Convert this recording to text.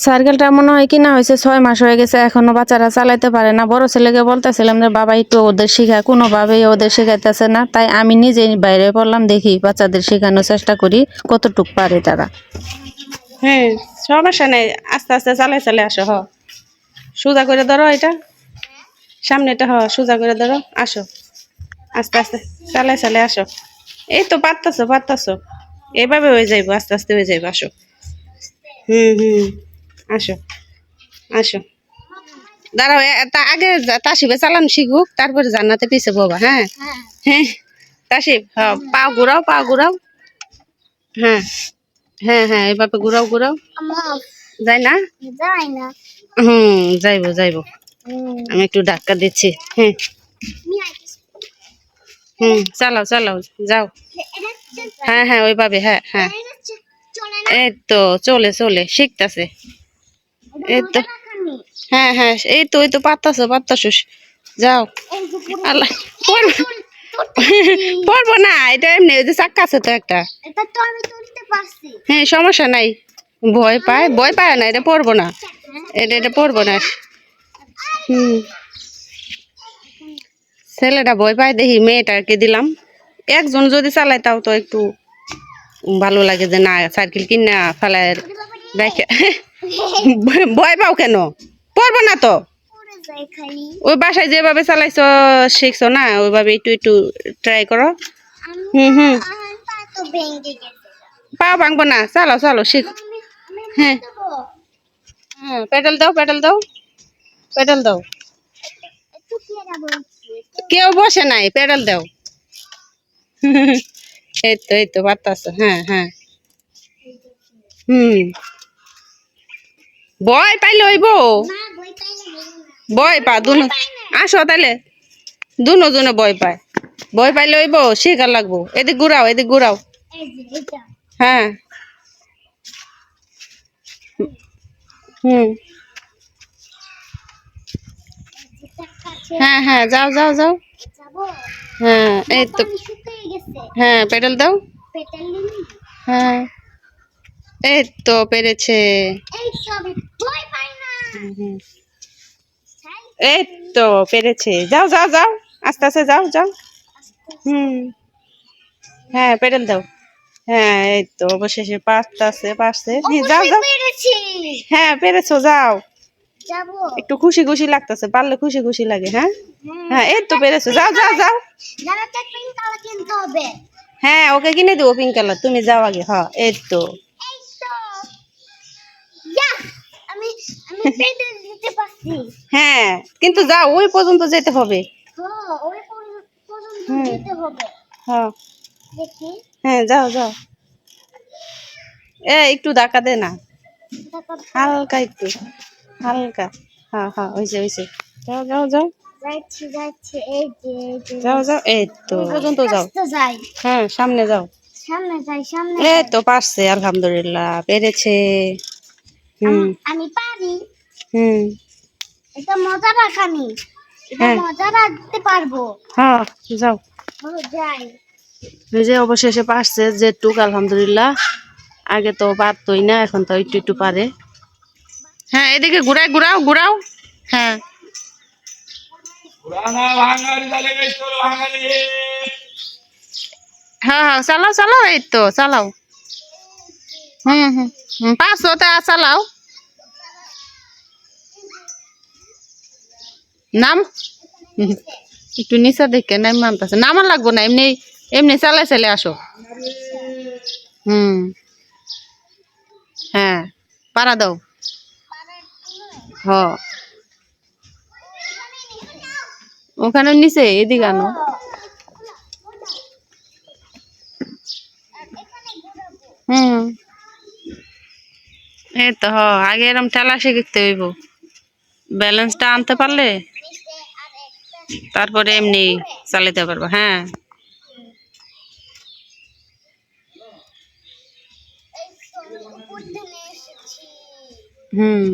সাইকেলটা মনে হয় কিনা হয়েছে ছয় মাস হয়ে গেছে এখনও বাচ্চারা চালাইতে পারে না। বড় ছেলেকে বলতেছিলাম যে বাবা একটু ওদের শেখা। কোনোভাবেই ওদের শেখাইতেছে না। তাই আমি নিজেই বাইরে পড়লাম দেখি বাচ্চাদের শেখানোর চেষ্টা করি কতটুক পারে তারা। হ্যাঁ সমস্যা নেই। আস্তে আস্তে চালাই চালে আসো হ। সোজা করে ধরো এটা। সামনেটা হ সোজা করে ধরো। আসো। আস্তে আস্তে চালাই চালে আসো। এই তো পারতাছো পারতাছো। এভাবে হয়ে যাইবো আস্তে আস্তে হয়ে যাইবো আসো। হুম হুম। আসো আসো। দাঁড়াও তা আগে তাসিবে চালান শিখুক, তারপরে জান্নাতে পিছে বাবা হ্যাঁ? হ্যাঁ? তাসিব হ্যাঁ পা ঘুরাও পা ঘুরাও। হ্যাঁ হ্যাঁ হ্যাঁ এভাবে ঘুরাও ঘুরাও। যাই না? হুম, যাইবো যাইবো। আমি একটু ধাক্কা দিচ্ছি হ্যাঁ। হুম, চালাও চালাও, যাও। হ্যাঁ হ্যাঁ ওইভাবে হ্যাঁ হ্যাঁ। এই তো, চলে চলে, শিখতাছে। এই তো হ্যাঁ হ্যাঁ এই তো ওই তো পারতাছো পারতাছো যাও। আল্লাহ পড়ব? না এটা এমনি ওই যে চাক্কা আছে তো একটা। হ্যাঁ সমস্যা নাই। ভয় পায় ভয় পায় না এটা পড়ব না। এটা এটা পড়ব না। হুম। ছেলেটা ভয় পায় দেখি মেয়েটাকে দিলাম। একজন যদি চালায় তাও তো একটু ভালো লাগে যে না সাইকেল কিনা ফেলায় রেখে ভয় পাও কেন? পড়ব না তো। ওই বাসায় যেভাবে চালাইছো শিখছো না? ওইভাবে একটু একটু ট্রাই করো। হুম হুম। পা ভাঙবো না। চালো চালো শিখ। হ্যাঁ। হ্যাঁ পেডাল দাও পেডাল দাও। পেডাল দাও। কেউ বসে নাই পেডাল দাও। এই তো এই তো বাতাস হ্যাঁ হ্যাঁ। হুম। বয় পাইলে হইব। বয় পা দুনো আসো তাইলে। দুনো জনে বয় পায়। বয় পাইলে হইব শেখা লাগবো। এদিক ঘুরাও এদিক ঘুরাও। হ্যাঁ। হুম। হ্যাঁ হ্যাঁ যাও যাও যাও। হ্যাঁ এই তো। হ্যাঁ পেডাল দাও। হ্যাঁ। এই তো পেরেছে এই তো পেরেছে। যাও যাও যাও। আস্তে আস্তে যাও যাও। হুম। হ্যাঁ পেডাল দাও। হ্যাঁ এই তো অবশেষে পাঁচছে হ্যাঁ, যাও যাও। পেরেছি। হ্যাঁ পেরেছ যাও। একটু খুশি খুশি লাগতেছে। পারলে খুশি খুশি লাগে হ্যাঁ? হ্যাঁ এই তো পেরেছ যাও যাও যাও। হ্যাঁ ওকে কিনে দেবো পিঙ্ক কালার তুমি যাও আগে হ্যাঁ এই তো ইয়া আমি আমি পেটেল দিতে পারছি হ্যাঁ কিন্তু যাও ওই পর্যন্ত যেতে হবে। হ্যাঁ হ্যাঁ। দেখি। হ্যাঁ যাও যাও। এ একটু ধাক্কা দে না। হালকা একটু হালকা। হ্যাঁ হ্যাঁ যাও যাও যাও। যে যে। যাও যাও এই তো পর্যন্ত যাও। হ্যাঁ সামনে যাও। সামনে যাই সামনে এই তো পারছে আলহামদুলিল্লাহ পেরেছে। হুম। আম- হুম। এটা মজা রাখানি এটা হ্যাঁ। মজা রাখতে পারব। হ্যাঁ যাও। যাই। এই যে অবশেষে পারছে যেটুক আলহামদুলিল্লাহ। আগে তো পারতোই না এখন তো একটু একটু পারে। হ্যাঁ এদিকে ঘুরাই ঘুরাও ঘুরাও। হ্যাঁ। হ্যাঁ হ্যাঁ চালাও চালাও এই তো চালাও। হুম হুম হুম পাঁচশো তা চালাও। নাম? একটু নিচা দেখে নাম মানতেছে নামা লাগবো না, এমনি এমনি চালাই চালে আসো। হুম। হ্যাঁ পাড়া দাও। হ। ওখানে নিচে, এদিকে আনো। হুম। এই তো, হ, আগে এরম ঠেলা শিখতে হইব। ব্যালেন্সটা আনতে পারলে তারপরে এমনি চালাতে পারব হ্যাঁ। উপর থেকে এসেছি। হুম।